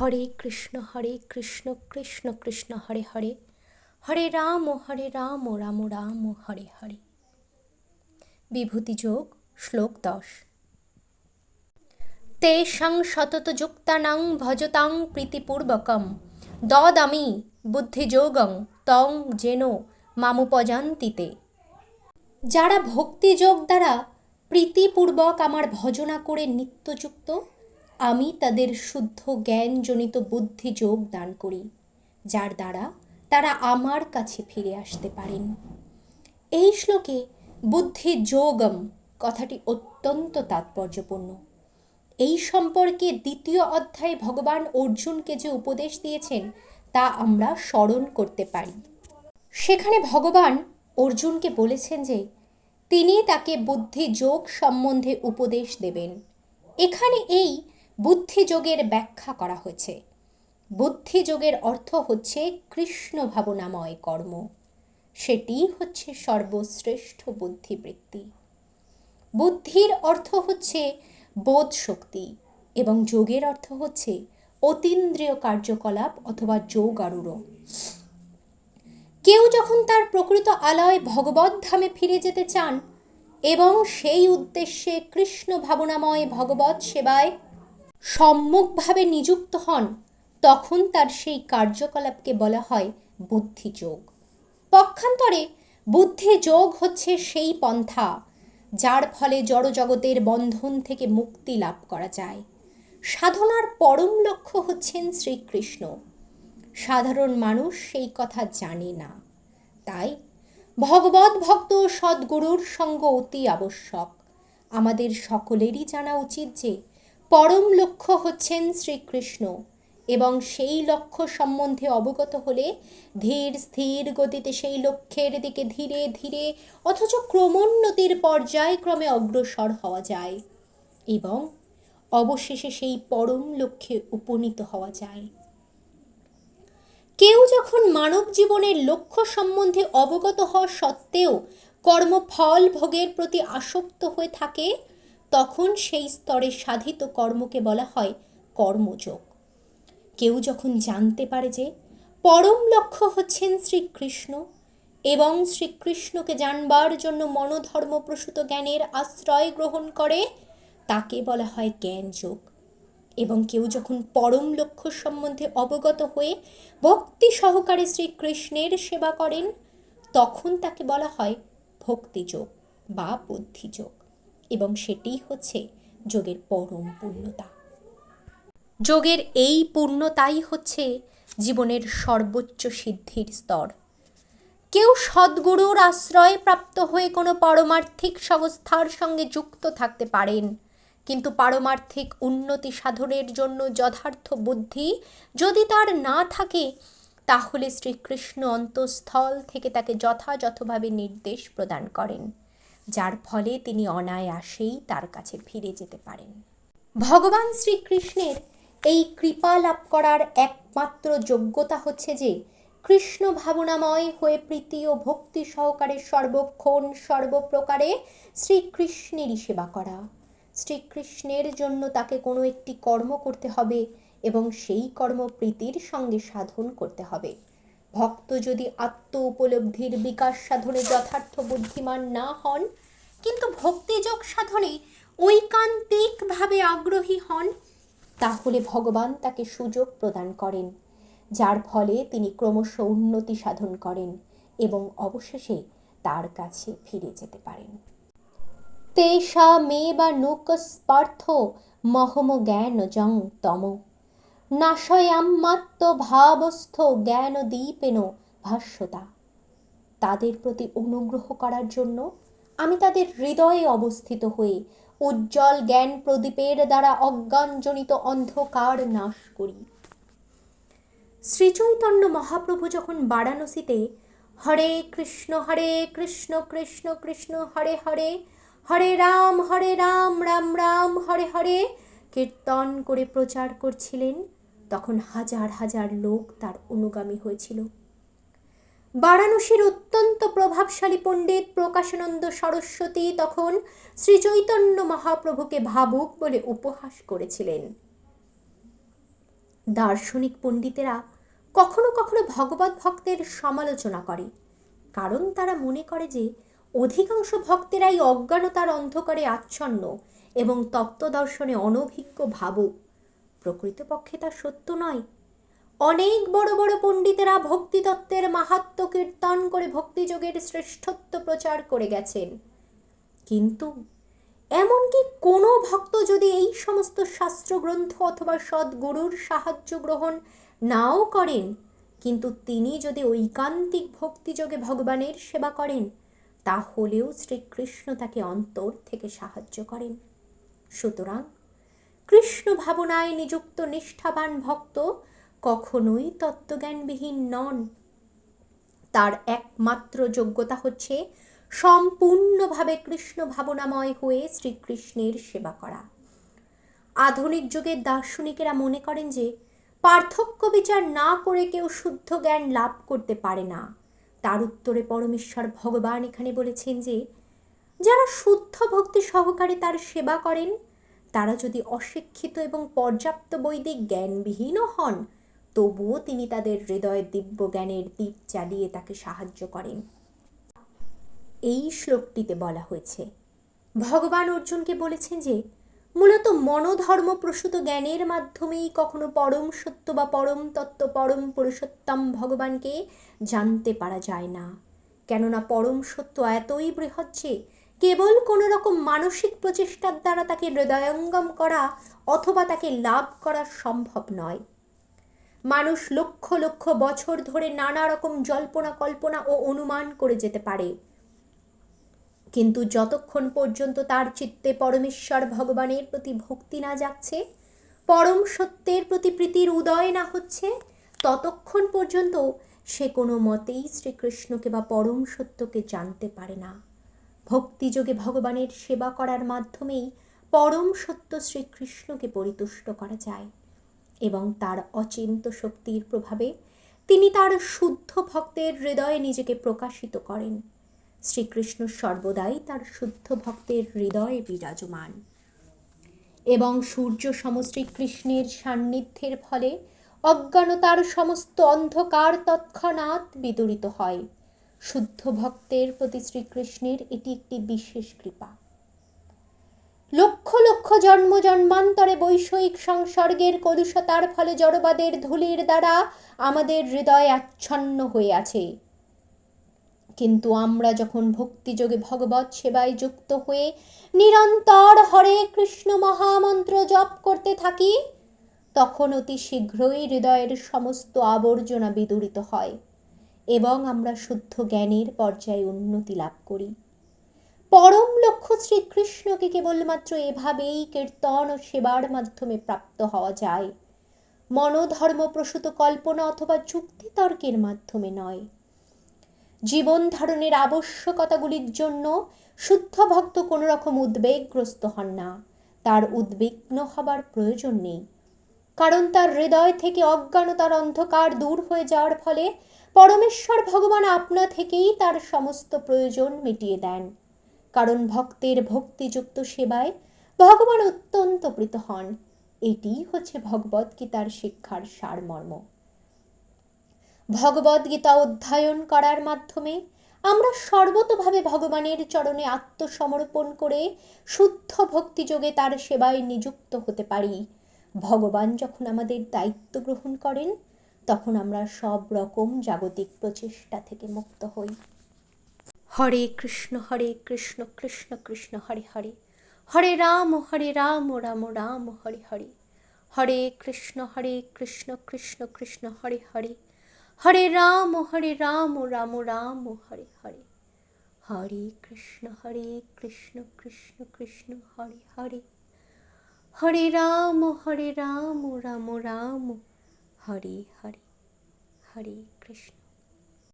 হরে কৃষ্ণ হরে কৃষ্ণ কৃষ্ণ কৃষ্ণ, হরে হরে। হরে রাম হরে রাম রাম রাম, হরে হরে। বিভূতি যোগ, শ্লোক দশ। তেষাং সতত যুক্তানাং ভজতাং প্রীতিপূর্বকম। দদামি বুদ্ধিযোগং তং যেন মামুপজান্তিতে। যারা ভক্তিযোগ দ্বারা প্রীতিপূর্বক আমার ভজনা করে নিত্যযুক্ত আমি তাদের শুদ্ধ জ্ঞানজনিত বুদ্ধি যোগ দান করি, যার দ্বারা তারা আমার কাছে ফিরে আসতে পারেন। এই শ্লোকে বুদ্ধি যোগম কথাটি অত্যন্ত তাৎপর্যপূর্ণ। এই সম্পর্কে দ্বিতীয় অধ্যায়ে ভগবান অর্জুনকে যে উপদেশ দিয়েছেন, তা আমরা স্মরণ করতে পারি। সেখানে ভগবান অর্জুনকে বলেছেন যে, তিনি তাকে বুদ্ধি যোগ সম্বন্ধে উপদেশ দেবেন। এখানে এই বুদ্ধিযোগের ব্যাখ্যা করা হয়েছে। বুদ্ধিযোগের অর্থ হচ্ছে কৃষ্ণ ভাবনাময় কর্ম। সেটি হচ্ছে সর্বশ্রেষ্ঠ বুদ্ধিবৃত্তি। বুদ্ধির অর্থ হচ্ছে বোধ শক্তি এবং যোগের অর্থ হচ্ছে অতীন্দ্রিয় কার্যকলাপ অথবা যোগ আরূঢ় কেউ যখন তার প্রকৃত আলয় ভগবত ধামে ফিরে যেতে চান এবং সেই উদ্দেশ্যে কৃষ্ণ ভাবনাময় ভগবত সেবায় সম্মুখভাবে নিযুক্ত হন, তখন তার সেই কার্যকলাপকে বলা হয় বুদ্ধিযোগ। পক্ষান্তরে বুদ্ধিযোগ হচ্ছে সেই পন্থা যার ফলে জড়জগতের বন্ধন থেকে মুক্তি লাভ করা যায়। সাধনার পরম লক্ষ্য হচ্ছেন শ্রীকৃষ্ণ। সাধারণ মানুষ সেই কথা জানে না। তাই ভগবত ভক্ত সদ্গুরুর সঙ্গ অতি আবশ্যক। আমাদের সকলেরই জানা উচিত যে পরম লক্ষ্য হচ্ছেন শ্রীকৃষ্ণ এবং সেই লক্ষ্য সম্বন্ধে অবগত হলে ধীর স্থির গতিতে সেই লক্ষ্যের দিকে ধীরে ধীরে অথচ ক্রমোন্নতির পর্যায়ক্রমে অগ্রসর হওয়া যায় এবং অবশেষে সেই পরম লক্ষ্যে উপনীত হওয়া যায়। কেউ যখন মানব জীবনের লক্ষ্য সম্বন্ধে অবগত হওয়া সত্ত্বেও কর্মফল ভোগের প্রতি আসক্ত হয়ে থাকে তখন সেই স্তরে সাধিত কর্মকে বলা হয় কর্মযোগ। কেউ যখন জানতে পারে যে পরম লক্ষ্য হচ্ছেন শ্রীকৃষ্ণ এবং শ্রীকৃষ্ণকে জানবার জন্য মনোধর্মপ্রসূত জ্ঞানের আশ্রয় গ্রহণ করে, তাকে বলা হয় জ্ঞানযোগ। এবং কেউ যখন পরম লক্ষ্য সম্বন্ধে অবগত হয়ে ভক্তি সহকারে শ্রীকৃষ্ণের সেবা করেন, তখন তাকে বলা হয় ভক্তিযোগ বা বুদ্ধিযোগ। এবং সেটিই হচ্ছে যোগের পরম পূর্ণতা। যোগের এই পূর্ণতাই হচ্ছে জীবনের সর্বোচ্চ সিদ্ধির স্তর। কেউ সদ্গুরুর আশ্রয় প্রাপ্ত হয়ে কোনো পারমার্থিক সংস্থার সঙ্গে যুক্ত থাকতে পারেন, কিন্তু পারমার্থিক উন্নতি সাধনের জন্য যথার্থ বুদ্ধি যদি তার না থাকে, তাহলে শ্রীকৃষ্ণ অন্তঃস্থল থেকে তাকে যথাযথভাবে নির্দেশ প্রদান করেন। যার ফলে তিনি অনায়াসেই তার কাছে ফিরে যেতে পারেন। ভগবান শ্রীকৃষ্ণের এই কৃপা লাভ করার একমাত্র যোগ্যতা হচ্ছে যে, কৃষ্ণ ভাবনাময় হয়ে প্রীতি ও ভক্তি সহকারে সর্বক্ষণ সর্বপ্রকারে শ্রীকৃষ্ণেরই সেবা করা। শ্রীকৃষ্ণের জন্য তাকে কোনো একটি কর্ম করতে হবে এবং সেই কর্ম প্রীতির সঙ্গে সাধন করতে হবে। ভক্ত যদি আত্ম উপলব্ধির বিকাশ সাধনে যথার্থ বুদ্ধিমান না হন, কিন্তু ভক্তিযোগ সাধনে ঐকান্তিকভাবে আগ্রহী হন, তাহলে ভগবান তাকে সুযোগ প্রদান করেন, যার ফলে তিনি ক্রমশ উন্নতি সাধন করেন এবং অবশেষে তার কাছে ফিরে যেতে পারেন। তেষা মে বা নুকস্পার্থ মহম জ্ঞান জং তম। নাশয়াম্মাত্ম ভাবস্থ জ্ঞান দীপেন ভাষ্যতা। তাদের প্রতি অনুগ্রহ করার জন্য আমি তাদের হৃদয়ে অবস্থিত হয়ে উজ্জ্বল জ্ঞান প্রদীপের দ্বারা অজ্ঞানজনিত অন্ধকার নাশ করি। শ্রীচৈতন্য মহাপ্রভু যখন বারাণসীতে হরে কৃষ্ণ হরে কৃষ্ণ কৃষ্ণ কৃষ্ণ, হরে হরে হরে রাম হরে রাম রাম রাম, হরে হরে কীর্তন করে প্রচার করছিলেন তখন হাজার হাজার লোক তার অনুগামী হয়েছিল। বারাণসীর অত্যন্ত প্রভাবশালী পণ্ডিত প্রকাশানন্দ সরস্বতী তখন শ্রীচৈতন্য মহাপ্রভুকে ভাবুক বলে উপহাস করেছিলেন। দার্শনিক পণ্ডিতেরা কখনো কখনো ভগবত ভক্তের সমালোচনা করে, কারণ তারা মনে করে যে অধিকাংশ ভক্তেরাই অজ্ঞানতার অন্ধকারে আচ্ছন্ন এবং তত্ত্বদর্শনে অনভিজ্ঞ ভাবুক। প্রকৃতপক্ষে তা সত্য নয়। অনেক বড় বড় পণ্ডিতেরা ভক্তিতত্ত্বের মাহাত্ম কীর্তন করে ভক্তিযোগের শ্রেষ্ঠত্ব প্রচার করে গেছেন। কিন্তু এমনকি কোনো ভক্ত যদি এই সমস্ত শাস্ত্রগ্রন্থ অথবা সদ্গুরুর সাহায্য গ্রহণ নাও করেন, কিন্তু তিনি যদি ঐকান্তিক ভক্তিযোগে ভগবানের সেবা করেন, তাহলেও শ্রীকৃষ্ণ তাকে অন্তর থেকে সাহায্য করেন। সুতরাং কৃষ্ণ ভাবনায় নিযুক্ত নিষ্ঠাবান ভক্ত কখনোই তত্ত্বজ্ঞানবিহীন নন। তার একমাত্র যোগ্যতা হচ্ছে সম্পূর্ণভাবে কৃষ্ণ ভাবনাময় হয়ে শ্রীকৃষ্ণের সেবা করা। আধুনিক যুগের দার্শনিকেরা মনে করেন যে, পার্থক্য বিচার না করে কেউ শুদ্ধ জ্ঞান লাভ করতে পারে না। তার উত্তরে পরমেশ্বর ভগবান এখানে বলেছেন যে, যারা শুদ্ধ ভক্তি সহকারে তার সেবা করেন তারা যদি অশিক্ষিত এবং পর্যাপ্ত বৈদিক জ্ঞানবিহীনও হন, তবুও তিনি তাদের হৃদয়ে দিব্য জ্ঞানের দ্বীপ চালিয়ে তাকে সাহায্য করেন। এই শ্লোকটিতে বলা হয়েছে, ভগবান অর্জুনকে বলেছেন যে, মূলত মনোধর্ম প্রসূত জ্ঞানের মাধ্যমেই কখনো পরম সত্য বা পরম তত্ত্ব, পরম পুরুষোত্তম ভগবানকে জানতে পারা যায় না। কেননা পরম সত্য এতই বৃহৎ যে কেবল কোনো রকম মানসিক প্রচেষ্টার দ্বারা তাকে হৃদয়ঙ্গম করা অথবা তাকে লাভ করা সম্ভব নয়। মানুষ লক্ষ লক্ষ বছর ধরে নানা রকম জল্পনা, কল্পনা ও অনুমান করে যেতে পারে। কিন্তু যতক্ষণ পর্যন্ত তার চিত্তে পরমেশ্বর ভগবানের প্রতি ভক্তি না যাচ্ছে, পরম সত্যের প্রতি প্রীতির উদয় না হচ্ছে, ততক্ষণ পর্যন্ত সে কোনো মতেই শ্রীকৃষ্ণকে বা পরম সত্যকে জানতে পারে না। ভক্তিযোগে ভগবানের সেবা করার মাধ্যমেই পরম সত্য শ্রীকৃষ্ণকে পরিতুষ্ট করা যায় এবং তার অচিন্ত শক্তির প্রভাবে তিনি তার শুদ্ধ ভক্তের হৃদয়ে নিজেকে প্রকাশিত করেন। শ্রীকৃষ্ণ সর্বদাই তার শুদ্ধ ভক্তের হৃদয়ে বিরাজমান। এবং সূর্য সমশ্রী কৃষ্ণের সান্নিধ্যের ফলে অজ্ঞানতার সমস্ত অন্ধকার তৎক্ষণাৎ বিদরিত হয়। শুদ্ধ ভক্তের প্রতি শ্রীকৃষ্ণের এটি একটি বিশেষ কৃপা। লক্ষ লক্ষ জন্ম জন্মান্তরে বৈষয়িক সংসর্গের কলুষতার ফলে জড়বাদের ধুলির দ্বারা আমাদের হৃদয় আচ্ছন্ন হয়ে আছে। কিন্তু আমরা যখন ভক্তিযোগে ভগবত সেবায় যুক্ত হয়ে নিরন্তর হরে কৃষ্ণ মহামন্ত্র জপ করতে থাকি, তখন অতি শীঘ্রই হৃদয়ের সমস্ত আবর্জনা বিদূরিত হয়। এবং আমরা শুদ্ধ জ্ঞানের পর্যায়ে উন্নতি লাভ করি। পরম লক্ষ্য শ্রীকৃষ্ণকে কেবলমাত্র এভাবেই কীর্তন ও সেবার মাধ্যমে প্রাপ্ত হওয়া যায়। মনোধর্ম প্রসূত কল্পনা অথবা যুক্তিতর্কের মাধ্যমে নয়। জীবন ধারণের আবশ্যকতাগুলির জন্য শুদ্ধ ভক্ত কোনো রকম উদ্বেগগ্রস্ত হন না। তার উদ্বিগ্ন হবার প্রয়োজন নেই। কারণ তার হৃদয় থেকে অজ্ঞানতার অন্ধকার দূর হয়ে যাওয়ার ফলে পরমেশ্বর ভগবান আপনা থেকেই তার সমস্ত প্রয়োজন মিটিয়ে দেন। কারণ ভক্তের ভক্তিযুক্ত সেবায় ভগবান অত্যন্ত প্রীত হন। এটি হচ্ছে ভগবদ্গীতার শিক্ষার সারমর্ম। ভগবদ্গীতা অধ্যয়ন করার মাধ্যমে আমরা সর্বতভাবে ভগবানের চরণে আত্মসমর্পণ করে শুদ্ধ ভক্তিযোগে তার সেবায় নিযুক্ত হতে পারি। ভগবান যখন আমাদের দায়িত্ব গ্রহণ করেন তখন আমরা সব রকম জাগতিক প্রচেষ্টা থেকে মুক্ত হই। হরে কৃষ্ণ হরে কৃষ্ণ কৃষ্ণ কৃষ্ণ, হরে হরে। হরে রাম হরে রাম রাম রাম, হরে হরে। হরে কৃষ্ণ হরে কৃষ্ণ কৃষ্ণ কৃষ্ণ, হরে হরে। হরে রাম হরে রাম রাম রাম, হরে হরে। হরে কৃষ্ণ হরে কৃষ্ণ কৃষ্ণ কৃষ্ণ, হরে হরে। হরে রাম হরে রাম রাম রাম হরে হরে হরে কৃষ্ণ।